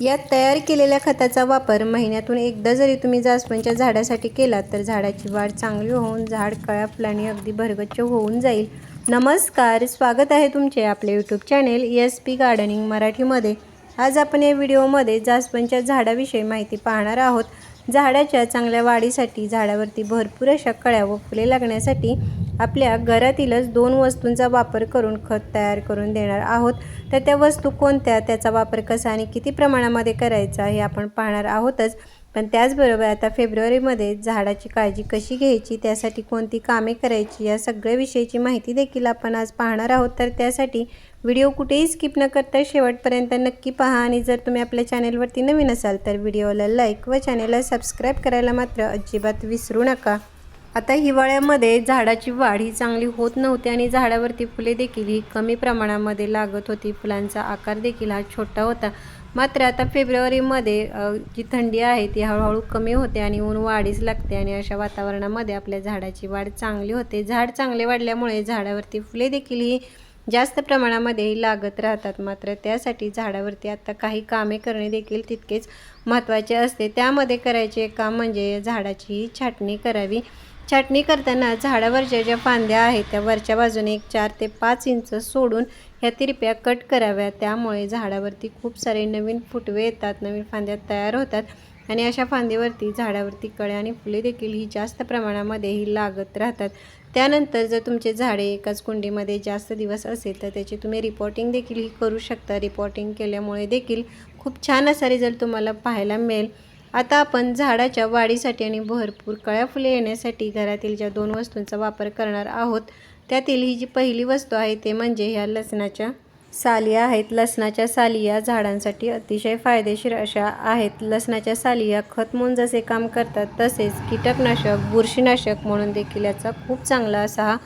या तयार केलेल्या खताचा वापर महिन्यातून एकदा जरी तुम्ही जास्वंदच्या झाडासाठी केलात तर झाडाची वाढ चांगली होऊन झाड कळ्या फुलाने अगदी भरगच्च होऊन जाईल. नमस्कार स्वागत आहे तुमचे आपले YouTube channel S P gardening मराठीमध्ये. आज आपण या व्हिडिओमध्ये जास्वंदच्या झाडाविषयी माहिती पाहणार आहोत. झाडाच्या चांगल्या वाढीसाठी झाडावरती भरपूर अशा कळ्या व फुले लागण्यासाठी आपल्या घरातीलच दोन वस्तूंचा वापर करून खत तयार करून देणार आहोत. तर त्या वस्तू कोणत्या त्याचा वापर कसा आणि किती प्रमाणामध्ये करायचा हे आपण पाहणार आहोतच. पण त्याचबरोबर आता फेब्रुवारीमध्ये झाडाची काळजी कशी घ्यायची त्यासाठी कोणती कामे करायची या सगळ्याविषयीची माहिती देखील आपण आज पाहणार आहोत. तर त्यासाठी व्हिडिओ कुठेही स्किप न करता शेवटपर्यंत नक्की पहा आणि जर तुम्ही आपल्या चॅनेलवरती नवीन असाल तर व्हिडिओला लाईक व चॅनेलला सबस्क्राईब करायला मात्र अजिबात विसरू नका. आता हिवाळ्यामध्ये झाडाची वाढ ही चांगली होत नव्हती आणि झाडावरती फुले देखील ही कमी प्रमाणामध्ये लागत होती. फुलांचा आकार देखील हा छोटा होता. मात्र आता फेब्रुवारीमध्ये जी थंडी आहे ती हळूहळू कमी होते आणि ऊन वाढीस लागते आणि अशा वातावरणामध्ये आपल्या झाडाची वाढ चांगली होते. झाड चांगले वाढल्यामुळे झाडावरती फुले देखील ही जास्त प्रमाणामध्ये लागत राहतात. मात्र त्यासाठी झाडावरती आता काही कामे करणे देखील तितकेच महत्त्वाचे असते. त्यामध्ये करायचे काम म्हणजे झाडाची छाटणी करावी. छाटणी करताना झाडावरच्या ज्या फांद्या आहेत त्या वरच्या बाजूने एक चार ते पाच इंच सोडून ह्या तिरप्या कट कराव्या. त्यामुळे झाडावरती खूप सारे नवीन फुटवे येतात नवीन फांद्या तयार होतात आणि अशा फांदीवरती झाडावरती कळ्या आणि फुले देखील ही जास्त प्रमाणामध्ये ही लागत राहतात. त्यानंतर जर तुमचे झाडे एकाच कुंडीमध्ये जास्त दिवस असेल तर त्याची तुम्ही रिपोर्टिंग देखील ही करू शकता. रिपोर्टिंग केल्यामुळे देखील खूप छान असा रिझल्ट तुम्हाला पाहायला मिळेल. आता आपण झाडाच्या वाढीसाठी आणि भरपूर कळ्या फुले येण्यासाठी घरातील ज्या दोन वस्तूंचा वापर करणार आहोत त्यातील ही जी पहिली वस्तू आहे ते म्हणजे ह्या लसणाच्या सालिया आहेत. लसणाच्या सालिया झाडांसाठी अतिशय फायदेशीर अशा आहेत. लसणाच्या सालिया खत म्हणून जसे काम करतात तसेच कीटकनाशक बुरशीनाशक म्हणून देखील याचा खूप चांगला असा हा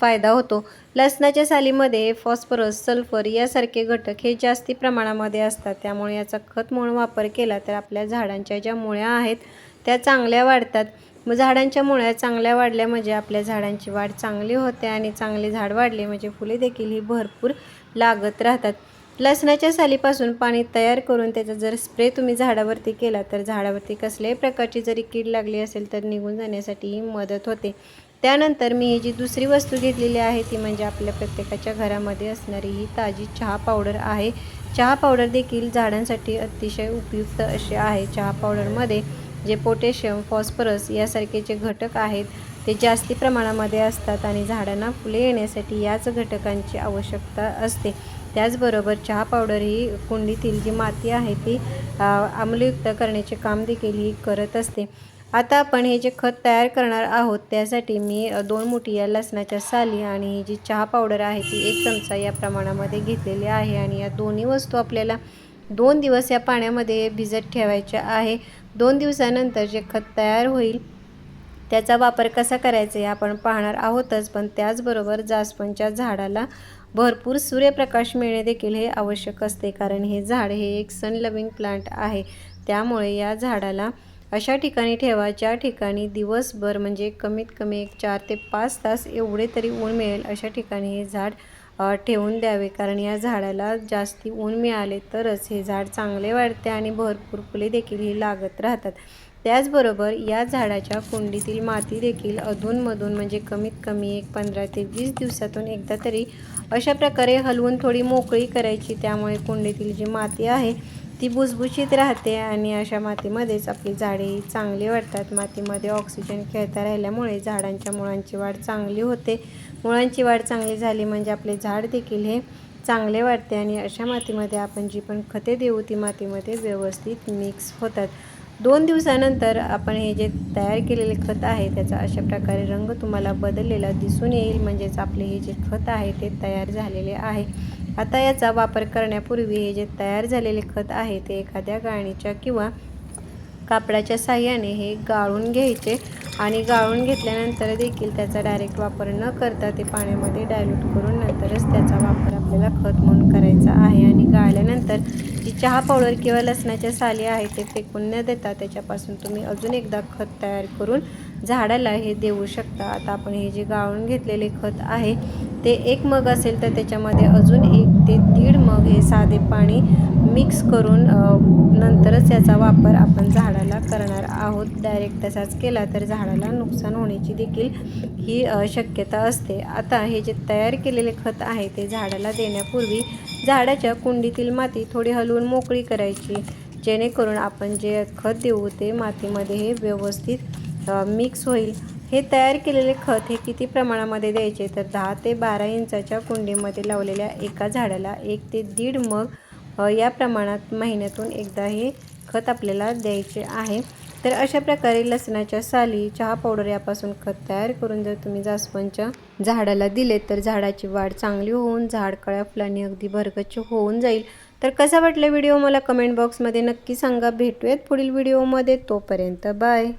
फायदा होतो. लसणाच्या सालीमध्ये फॉस्फरस सल्फर यासारखे घटक हे जास्ती प्रमाणामध्ये असतात. त्यामुळे याचा खत म्हणून वापर केला तर आपल्या झाडांच्या ज्या मुळ्या आहेत त्या चांगल्या वाढतात. मग झाडांच्या मुळ्या चांगल्या वाढल्या म्हणजे आपल्या झाडांची वाढ चांगली होते आणि चांगले झाड वाढले म्हणजे फुले देखील ही भरपूर लागत राहतात. लसणाच्या सालीपासून पाणी तयार करून त्याचा जर स्प्रे तुम्ही झाडावरती केला तर झाडावरती कसल्याही प्रकारची जरी कीड लागली असेल तर निघून जाण्यासाठी ही मदत होते. त्यानंतर मी ही जी दुसरी वस्तू घेतलेली आहे ती म्हणजे आपल्या प्रत्येकाच्या घरामध्ये असणारी ही ताजी चहा पावडर आहे. चहा पावडर देखील झाडांसाठी अतिशय उपयुक्त असे आहे. चहा पावडरमध्ये जे पोटॅशियम फॉस्फरस यासारखे जे घटक आहेत ते जास्ती प्रमाणामध्ये असतात आणि झाडांना फुले येण्यासाठी याच घटकांची आवश्यकता असते. त्याचबरोबर चहा पावडर ही कुंडीतील जी माती आहे ती आम्लयुक्त करण्याचे काम देखील ही करत असते. आता आपण हे जे खत तयार करणार आहोत त्यासाठी मी दोन मुठी या लसणाच्या साली आणि ही जी चहा पावडर आहे ती एक चमचा या प्रमाणामध्ये घेतलेली आहे आणि या दोन्ही वस्तू आपल्याला दोन दिवस या पाण्यामध्ये भिजत ठेवायच्या आहे. दोन दिवसानंतर जे खत तयार होईल त्याचा वापर कसा करायचा हे आपण पाहणार आहोतच. पण त्याचबरोबर जास्वंदच्या झाडाला भरपूर सूर्यप्रकाश मिळणे देखील हे आवश्यक असते कारण हे झाड हे एक सन लविंग प्लांट आहे. त्यामुळे या झाडाला अशा ठिकाणी ठेवा ज्या ठिकाणी दिवसभर म्हणजे कमीत कमी एक चार ते पाच तास एवढे तरी ऊन मिळेल अशा ठिकाणी हे झाड ठेवून द्यावे. कारण या झाडाला जास्ती ऊन मिळाले तरच हे झाड चांगले वाढते आणि भरपूर फुले देखील ही लागत राहतात. त्याचबरोबर या झाडाच्या कुंडीतील माती देखील अधूनमधून म्हणजे कमीत कमी एक पंधरा ते वीस दिवसातून एकदा तरी अशा प्रकारे हलवून थोडी मोकळी करायची. त्यामुळे कुंडीतील जी माती आहे ती भुसभुशीत राहते आणि अशा मातीमध्येच आपली झाडेही चांगली वाढतात. मातीमध्ये ऑक्सिजन खेळता राहिल्यामुळे झाडांच्या मुळांची वाढ चांगली होते. मुळांची वाढ चांगली झाली म्हणजे आपले झाड देखील हे चांगले वाढते आणि अशा मातीमध्ये आपण जी पण खते देऊ ती मातीमध्ये व्यवस्थित मिक्स होतात. दोन दिवसानंतर आपण हे जे तयार केलेले खत आहे त्याचा अशा प्रकारे रंग तुम्हाला बदललेला दिसून येईल. म्हणजेच आपले हे जे खत आहे ते तयार झालेले आहे. आता याचा वापर करण्यापूर्वी हे जे तयार झालेले खत आहे ते एखाद्या गाळणीच्या किंवा कापडाच्या साह्याने हे गाळून घ्यायचे. आणि गाळून घेतल्यानंतर देखील त्याचा डायरेक्ट वापर न करता ते पाण्यामध्ये डायल्यूट करून नंतरच त्याचा वापर आपल्याला खत म्हणून करायचा आहे. आणि गाळल्यानंतर जी चहा पावडर किंवा लसणाच्या साली आहे ते फेकून न देता त्याच्यापासून तुम्ही अजून एकदा खत तयार करून झाडाला हे देऊ शकता. आता आपण हे जे गाळून घेतलेले खत आहे ते एक मग असेल तर त्याच्यामध्ये अजून एक ते दीड मग हे साधे पाणी मिक्स करून नंतरच याचा वापर आपण झाडाला करणार आहोत. डायरेक्ट तसाच केला तर झाडाला नुकसान होण्याची देखील ही शक्यता असते. आता हे जे तयार केलेले खत आहे ते झाडाला देण्यापूर्वी झाडाच्या कुंडीतील माती थोडी हलवून मोकळी करायची. जेणेकरून आपण जे खत देऊ ते मातीमध्ये हे व्यवस्थित मिक्स होईल. हे तयार केलेले खत हे किती प्रमाणामध्ये द्यायचे? तर दहा ते बारा इंचाच्या कुंडीमध्ये लावलेल्या एका झाडाला एक ते दीड मग या प्रमाणात महिन्यातून एकदा हे खत आपल्याला द्यायचे आहे. तर अशा प्रकारे लसणाच्या साली चहा पावडर यापासून खत तयार करून जर तुम्ही जास्वंदच्या झाडाला दिले तर झाडाची वाढ चांगली होऊन झाड कळ्या फुलांनी अगदी भरगच्च होऊन जाईल. तर कसा वाटला व्हिडिओ? मला कमेंट बॉक्समध्ये नक्की सांगा. भेटूयात पुढील व्हिडिओमध्ये. तोपर्यंत बाय.